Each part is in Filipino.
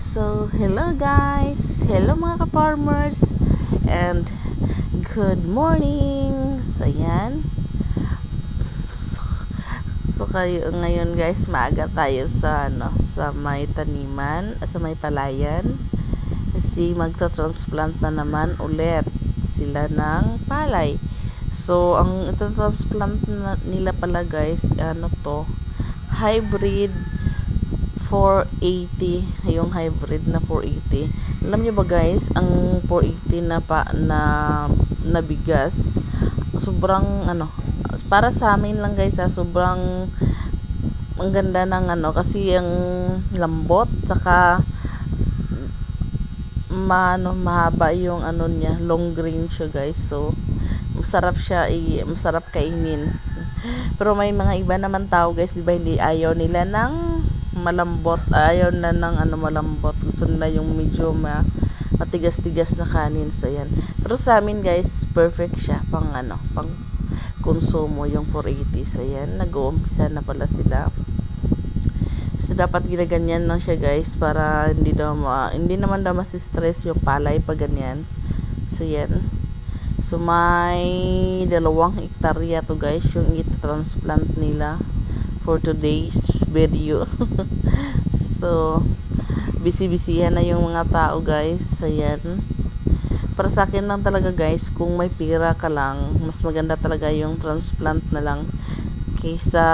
So, hello guys! Hello mga ka-farmers! And, good morning! So, ayan. So, kayo, ngayon guys, maaga tayo sa, ano, sa may taniman, sa may palayan. Kasi magta-transplant na naman ulit sila ng palay. So, ang ito-transplant na, nila pala guys, ano to, hybrid 480 yung hybrid na 480 alam niyo ba guys ang 480 na pa na na bigas sobrang ano para sa amin lang guys ha, sobrang ang ganda ng ano kasi ang lambot saka maano mahaba yung ano niya long grain siya guys. So masarap siya i masarap kainin. Pero may mga iba naman tao guys di hindi ayaw nila ng malambot. Ayaw na ng ano malambot. Gusto nila yung medyo ma matigas-tigas na kanin. So yan. Pero sa amin guys perfect siya. Pang ano pang konsumo yung 480 so yan. Nag-uumpisa na pala sila. So dapat ginaganyan lang siya guys para hindi daw ma, hindi naman daw masi-stress yung palay pag ganyan. So yan. So may dalawang hektarya to guys yung i-transplant nila for today's video. so, busy-busyhan na yung mga tao guys. Ayan. Para sa akin lang talaga guys, kung may pira ka lang, mas maganda talaga yung transplant na lang kaysa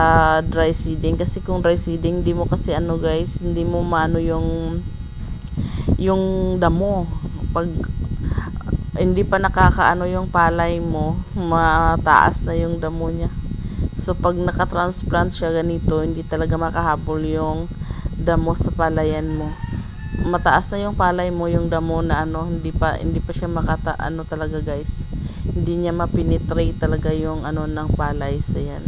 dry seeding. Kasi kung dry seeding, hindi mo kasi ano guys, hindi mo maano yung yung damo. Pag hindi pa nakakaano yung palay mo, mataas na yung damo niya. So, pag nakatransplant siya ganito, hindi talaga makahabol yung damo sa palayan mo. Mataas na yung palay mo, yung damo na ano, hindi pa, hindi pa siya makata, ano talaga guys. Hindi niya mapenetrate talaga yung ano ng palay. So, yan.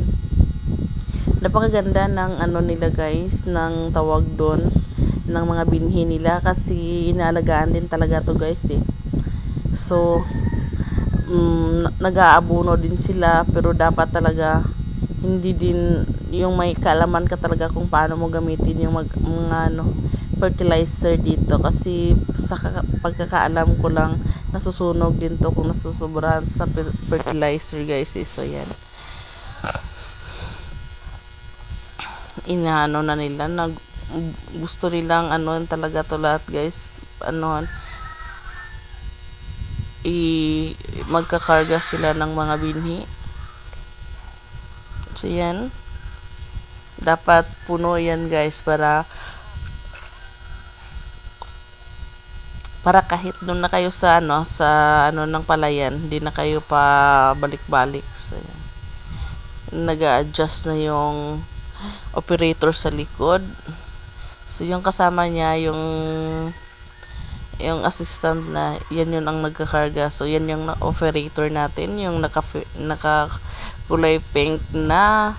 Napakaganda ng ano nila guys, ng tawag doon, ng mga binhi nila kasi inaalagaan din talaga to guys eh. So, mm, nag-aabuno din sila pero dapat talaga hindi din yung may kaalaman ka talaga kung paano mo gamitin yung mag, mga ano, fertilizer dito. Kasi sa kaka- pagkakaalam ko lang nasusunog din to kung nasusobrahan sa fer- fertilizer guys eh. so yan. Inaano na nila nag gusto nilang ano talaga to lahat guys. Ano i magkakarga sila ng mga binhi So, yan. Dapat puno yan, guys, para para kahit doon na kayo sa ano sa ano ng palayan hindi na kayo pa balik-balik so, nag-adjust na yung operator sa likod. So yung kasama niya yung yung assistant na yan yun ang nagkakarga so yan yung operator natin yung naka naka kulay pink na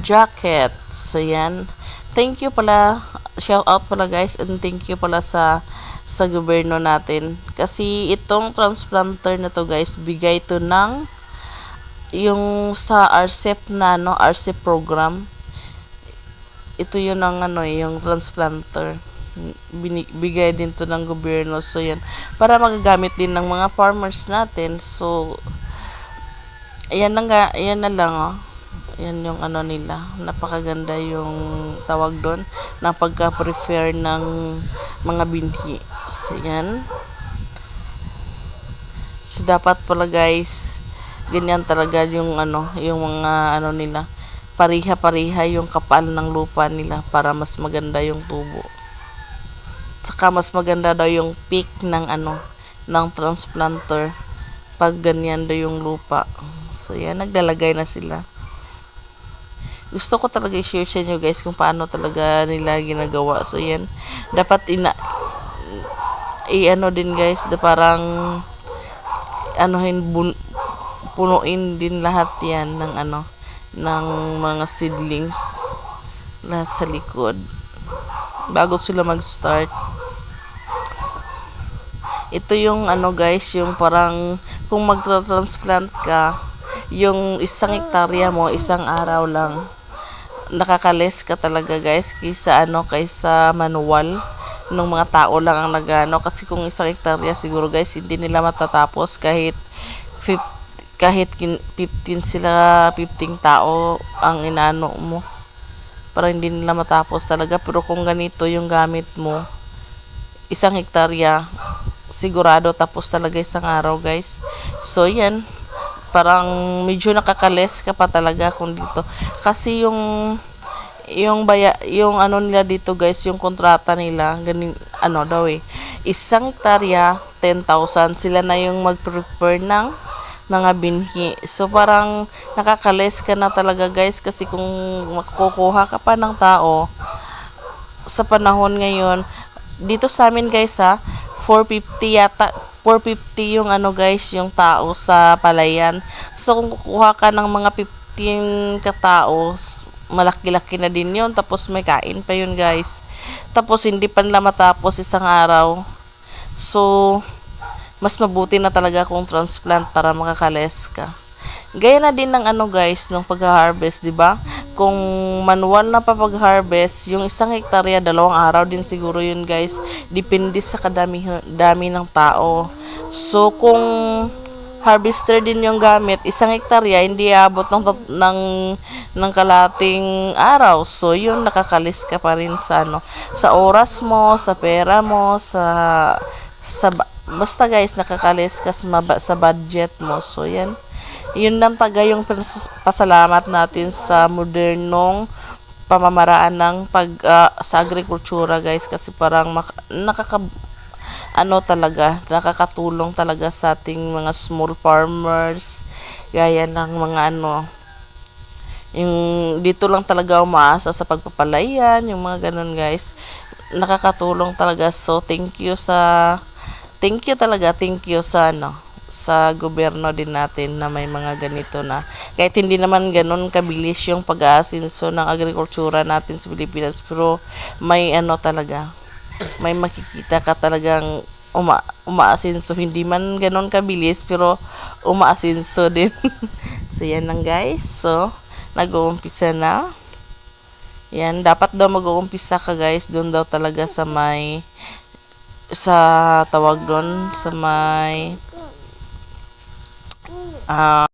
jacket. So yan. Thank you pala. Shout out pala guys and thank you pala sa sa gobyerno natin. Kasi itong transplanter na to guys bigay to ng yung sa RCEP na no RCEP program. Ito yun ang ano yung transplanter. Binigay din to ng gobyerno. So yan. Para magagamit din ng mga farmers natin. So ayan na nga ayan na lang oh. Yan yung ano nila. Napakaganda yung tawag doon na pagka-prefer ng mga binhi. So yan so dapat pala guys ganyan talaga yung ano yung mga ano nila. Pariha-pariha yung kapal ng lupa nila para mas maganda yung tubo. Tsaka mas maganda daw yung peak ng ano, ng transplanter pag ganyan daw yung lupa. So yan, naglalagay na sila. Gusto ko talaga i-share sa inyo guys kung paano talaga nila ginagawa. So yan, dapat ina i-ano din guys, na parang anuhin bun, punuin din lahat yan ng ano ng mga seedlings lahat sa likod bago sila mag-start ito yung ano guys, yung parang kung magtra-transplant ka, yung isang hektarya mo, isang araw lang, nakakales ka talaga guys, kaysa ano, kaysa manual ng mga tao lang ang nagano. Kasi kung isang hektarya siguro guys hindi nila matatapos kahit fif- kahit kin- 15 sila 15 tao ang inano mo. Para hindi nila matapos talaga. Pero kung ganito yung gamit mo isang hektarya sigurado tapos talaga isang araw guys. So yan parang medyo nakakales ka pa talaga kung dito. Kasi yung yung baya yung ano nila dito guys yung kontrata nila ganin ano daw eh isang hektarya 10,000 sila na yung mag-prepare ng mga binhi. So parang nakakales ka na talaga guys kasi kung makukuha ka pa ng tao sa panahon ngayon dito sa amin guys ha 450 yata 450 yung ano guys yung tao sa palayan. So kung kukuha ka ng mga 15 katao malaki-laki na din yun. Tapos may kain pa yun guys. Tapos hindi pa nila matapos isang araw. So mas mabuti na talaga kung transplant para makakales ka. Gaya na din ng ano guys, ng pag-harvest, 'di ba? Kung manual na pa pag-harvest, yung isang hektarya, dalawang araw din siguro yun guys. Depende sa kadami dami ng tao. So kung harvester din yung gamit, isang hektarya hindi aabot ng ng ng kalating araw. So yun nakakalis ka pa rin sa ano, sa oras mo, sa pera mo, sa sa ba- basta guys nakakalis ka sa, sa budget mo. So yan yun lang taga yung pas- pasalamat natin sa modernong pamamaraan ng pag ah, sa agrikultura guys. Kasi parang mak- nakaka ano talaga nakakatulong talaga sa ating mga small farmers. Gaya ng mga ano yung dito lang talaga umaasa sa pagpapalayan yung mga ganun guys. Nakakatulong talaga. So thank you sa thank you talaga. Thank you sa ano sa gobyerno din natin na may mga ganito na. Kahit hindi naman ganun kabilis yung pag-aasinso ng agrikultura natin sa Pilipinas pero may ano talaga may makikita ka talagang uma umaasinso. Hindi man ganun kabilis pero umaasinso din. So yan lang guys. So nag-uumpisa na. Yan dapat daw mag-uumpisa ka guys. Doon daw talaga sa may sa tawag doon sa may Uh,